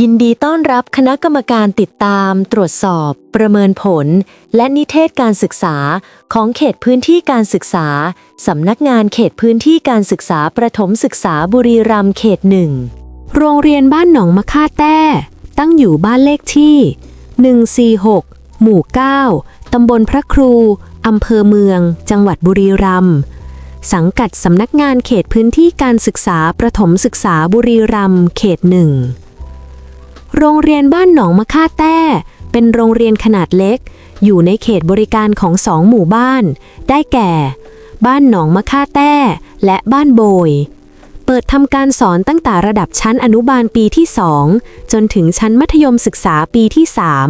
ยินดีต้อนรับคณะกรรมการติดตาม ตรวจสอบ ประเมินผล และนิเทศการศึกษาของเขตพื้นที่การศึกษา สำนักงานเขตพื้นที่การศึกษาประถมศึกษาบุรีรัมย์เขตหนึ่ง โรงเรียนบ้านหนองมะค่าแต้ ตั้งอยู่บ้านเลขที่ 146 หมู่ 9 ตำบลพระครู อำเภอเมือง จังหวัดบุรีรัมย์สังกัดสำนักงานเขตพื้นที่การศึกษาประถมศึกษาบุรีรัมย์เขตหนึ่ง โรงเรียนบ้านหนองมะค่าแต้ เป็นโรงเรียนขนาดเล็ก อยู่ในเขตบริการของสองหมู่บ้าน ได้แก่ บ้านหนองมะค่าแต้ และบ้านโบย เปิดทำการสอนตั้งแต่ระดับชั้นอนุบาลปีที่2จนถึงชั้นมัธยมศึกษาปีที่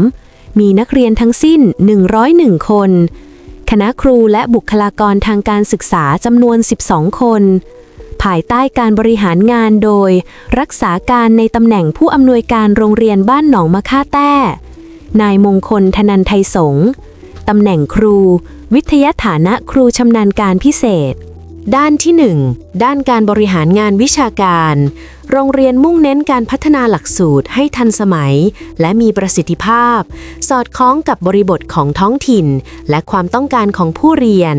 3มีนักเรียนทั้งสิ้น 101 คน คณะครูและบุคลากรทางการศึกษาจำนวน 12 คนายใต้การบริหารงานโดย รักษาการในตำแหน่งผู้อำนวยการโรงเรียนบ้านหนองมะค่าแต้ นายมงคลธนันไทยสงตำแหน่งครู วิทยาฐานะครูชำนาญการพิเศษ ด้านที่ 1 ด้านการบริหารงานวิชาการ โรงเรียนมุ่งเน้นการพัฒนาหลักสูตรให้ทันสมัย และมีประสิทธิภาพ สอดคล้องกับบริบทของท้องถิ่น และความต้องการของผู้เรียน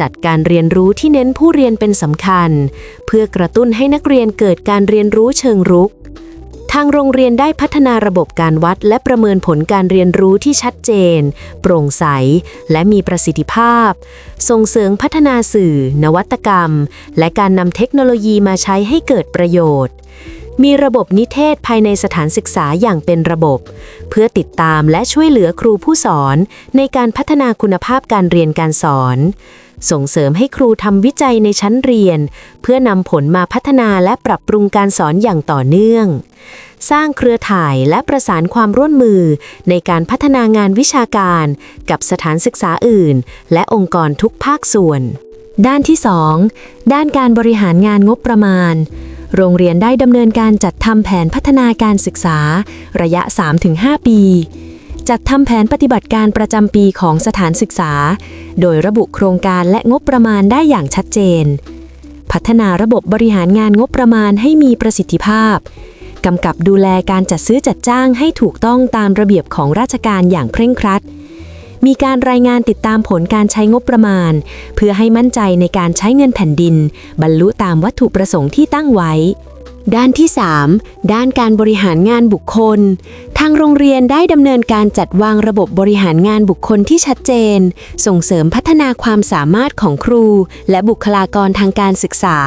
จัดการเรียนรู้ที่เน้นผู้เรียนเป็นสำคัญ เพื่อกระตุ้นให้นักเรียนเกิดการเรียนรู้เชิงรุก ทางโรงเรียนได้พัฒนาระบบการวัดและประเมินผลการเรียนรู้ที่ชัดเจน โปร่งใส และมีประสิทธิภาพ ส่งเสริมพัฒนาสื่อ นวัตกรรม และการนำเทคโนโลยีมาใช้ให้เกิดประโยชน์ มีระบบนิเทศภายในสถานศึกษาอย่างเป็นระบบ เพื่อติดตามและช่วยเหลือครูผู้สอนในการพัฒนาคุณภาพการเรียนการสอน ส่งเสริมให้ครูทำวิจัยในชั้นเรียน เพื่อนำผลมาพัฒนาและปรับปรุงการสอนอย่างต่อเนื่อง สร้างเครือข่ายและประสานความร่วมมือในการพัฒนางานวิชาการ กับสถานศึกษาอื่น และองค์กรทุกภาคส่วน ด้านที่ 2 ด้านการบริหารงานงบประมาณ โรงเรียนได้ดำเนินการจัดทำแผนพัฒนาการศึกษา ระยะ 3-5 ปี จัดทำแผนปฏิบัติการประจำปีของสถานศึกษา โดยระบุโครงการและงบประมาณได้อย่างชัดเจน พัฒนาระบบบริหารงานงบประมาณให้มีประสิทธิภาพกำกับดูแลการจัดซื้อจัดจ้างให้ถูกต้องตามระเบียบของราชการอย่างเคร่งครัด มีการรายงานติดตามผลการใช้งบประมาณ เพื่อให้มั่นใจในการใช้เงินแผ่นดิน บรรลุตามวัตถุประสงค์ที่ตั้งไว้ ด้านที่ 3 ด้านการบริหารงานบุคคลางโรงเรียนได้ดำเนินการจัดวางระบบบริหารงานบุคคลที่ชัดเจน ส่งเสริมพัฒนาความสามารถของครู และบุคลากรทางการศึกษา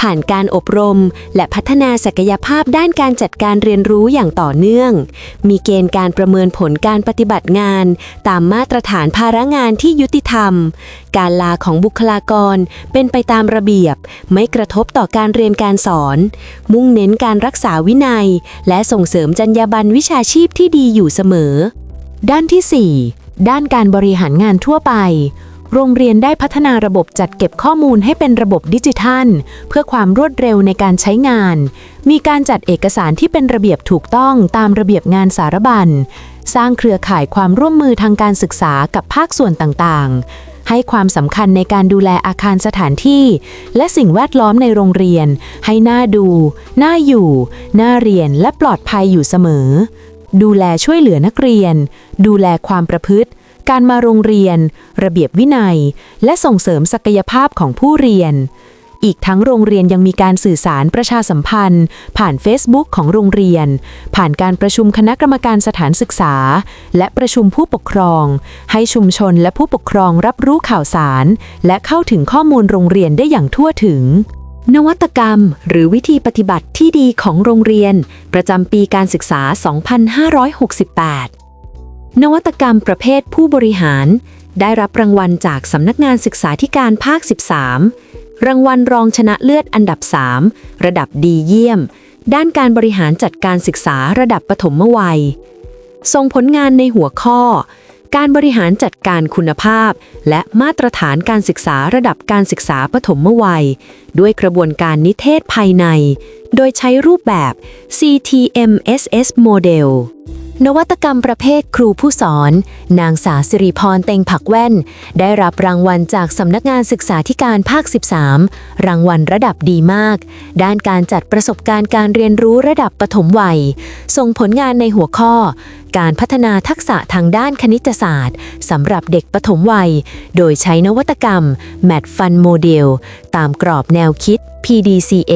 ผ่านการอบรม และพัฒนาศักยภาพด้านการจัดการเรียนรู้อย่างต่อเนื่อง มีเกณฑ์การประเมินผลการปฏิบัติงาน ตามมาตรฐานภาระงานที่ยุติธรรม การลาของบุคลากรเป็นไปตามระเบียบ ไม่กระทบต่อการเรียนการสอน มุ่งเน้นการรักษาวินัย และส่งเสริมจรรยาบรรณวิชาชีชีพที่ดีอยู่เสมอ ด้านที่ 4 ด้านการบริหารงานทั่วไป โรงเรียนได้พัฒนาระบบจัดเก็บข้อมูลให้เป็นระบบดิจิทัล เพื่อความรวดเร็วในการใช้งาน มีการจัดเอกสารที่เป็นระเบียบถูกต้องตามระเบียบงานสารบัญ สร้างเครือข่ายความร่วมมือทางการศึกษากับภาคส่วนต่างๆให้ความสำคัญในการดูแลอาคารสถานที่ และสิ่งแวดล้อมในโรงเรียน ให้น่าดู น่าอยู่ น่าเรียนและปลอดภัยอยู่เสมอ ดูแลช่วยเหลือนักเรียน ดูแลความประพฤติ การมาโรงเรียน ระเบียบวินัย และส่งเสริมศักยภาพของผู้เรียน อีกทั้งโรงเรียนยังมีการสื่อสารประชาสัมพันธ์ ผ่าน Facebook ของโรงเรียน ผ่านการประชุมคณะกรรมการสถานศึกษา และประชุมผู้ปกครอง ให้ชุมชนและผู้ปกครองรับรู้ข่าวสาร และเข้าถึงข้อมูลโรงเรียนได้อย่างทั่วถึง นวัตกรรมหรือวิธีปฏิบัติที่ดีของโรงเรียน ประจำปีการศึกษา 2568 นวัตกรรมประเภทผู้บริหาร ได้รับรางวัลจากสำนักงานศึกษาธิการภาค 13 รางวัลรองชนะเลิศอันดับ 3 ระดับดีเยี่ยม ด้านการบริหารจัดการศึกษาระดับปฐมวัยส่งผลงานในหัวข้อ การบริหารจัดการคุณภาพ และมาตรฐานการศึกษาระดับการศึกษาปฐมวัย ด้วยกระบวนการนิเทศภายใน โดยใช้รูปแบบ CTMSS Model นวัตกรรมประเภทครูผู้สอน นางสาวสิริพรเต็งผักแว่น ได้รับรางวัลจากสำนักงานศึกษาธิการภาค 13 รางวัลระดับดีมาก ด้านการจัดประสบการณ์การเรียนรู้ระดับปฐมวัย ส่งผลงานในหัวข้อ การพัฒนาทักษะทางด้านคณิตศาสตร์สำหรับเด็กปฐมวัย โดยใช้นวัตกรรม Mat Fun Model ตามกรอบแนวคิด PDCA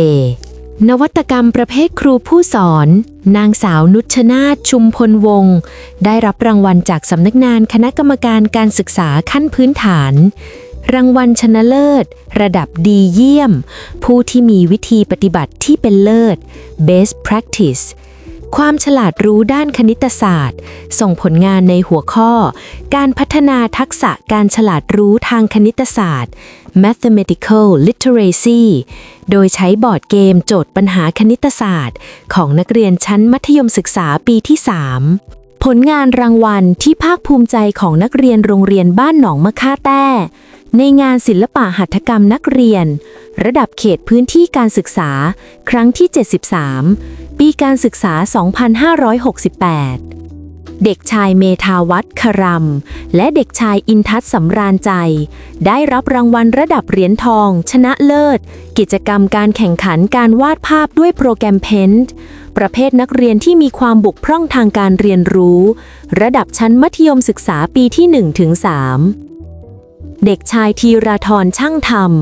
นวัตกรรมประเภทครูผู้สอน นางสาวนุชนาชุมพลวงศ์ได้รับรางวัลจากสำนักงานคณะกรรมการการศึกษาขั้นพื้นฐาน รางวัลชนะเลิศ ระดับดีเยี่ยม ผู้ที่มีวิธีปฏิบัติที่เป็นเลิศ Best Practice ความฉลาดรู้ด้านคณิตศาสตร์ ส่งผลงานในหัวข้อ การพัฒนาทักษะการฉลาดรู้ทางคณิตศาสตร์ Mathematical Literacy โดยใช้บอร์ดเกมโจทย์ปัญหาคณิตศาสตร์ ของนักเรียนชั้นมัธยมศึกษาปีที่ 3 ผลงานรางวัลที่ภาคภูมิใจของนักเรียนโรงเรียนบ้านหนองมะค่าแต้ ในงานศิลปะหัตถกรรมนักเรียน ระดับเขตพื้นที่การศึกษา ครั้งที่ 73 ปีการศึกษา 2568 เด็กชายเมธาวัฒน์ครัมและเด็กชายอินทัศสำราญใจ ได้รับรางวัลระดับเหรียญทอง ชนะเลิศ กิจกรรมการแข่งขันการวาดภาพด้วยโปรแกรมเพนท์ประเภทนักเรียนที่มีความบุกพร่องทางการเรียนรู้ ระดับชั้นมัธยมศึกษาปีที่1-3 เด็กชายธีราธรช่างธรรม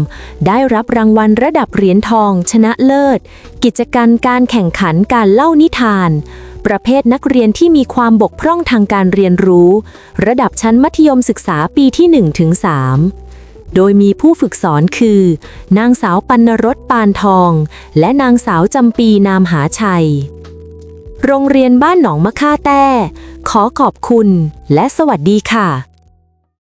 ได้รับรางวัลระดับเหรียญทอง ชนะเลิศ กิจการการแข่งขันการเล่านิทาน ประเภทนักเรียนที่มีความบกพร่องทางการเรียนรู้ ระดับชั้นมัธยมศึกษาปีที่1-3โดยมีผู้ฝึกสอนคือ นางสาวปันรสปานทอง และนางสาวจำปีนามหาชัย โรงเรียนบ้านหนองมะค่าแต้ ขอขอบคุณและสวัสดีค่ะ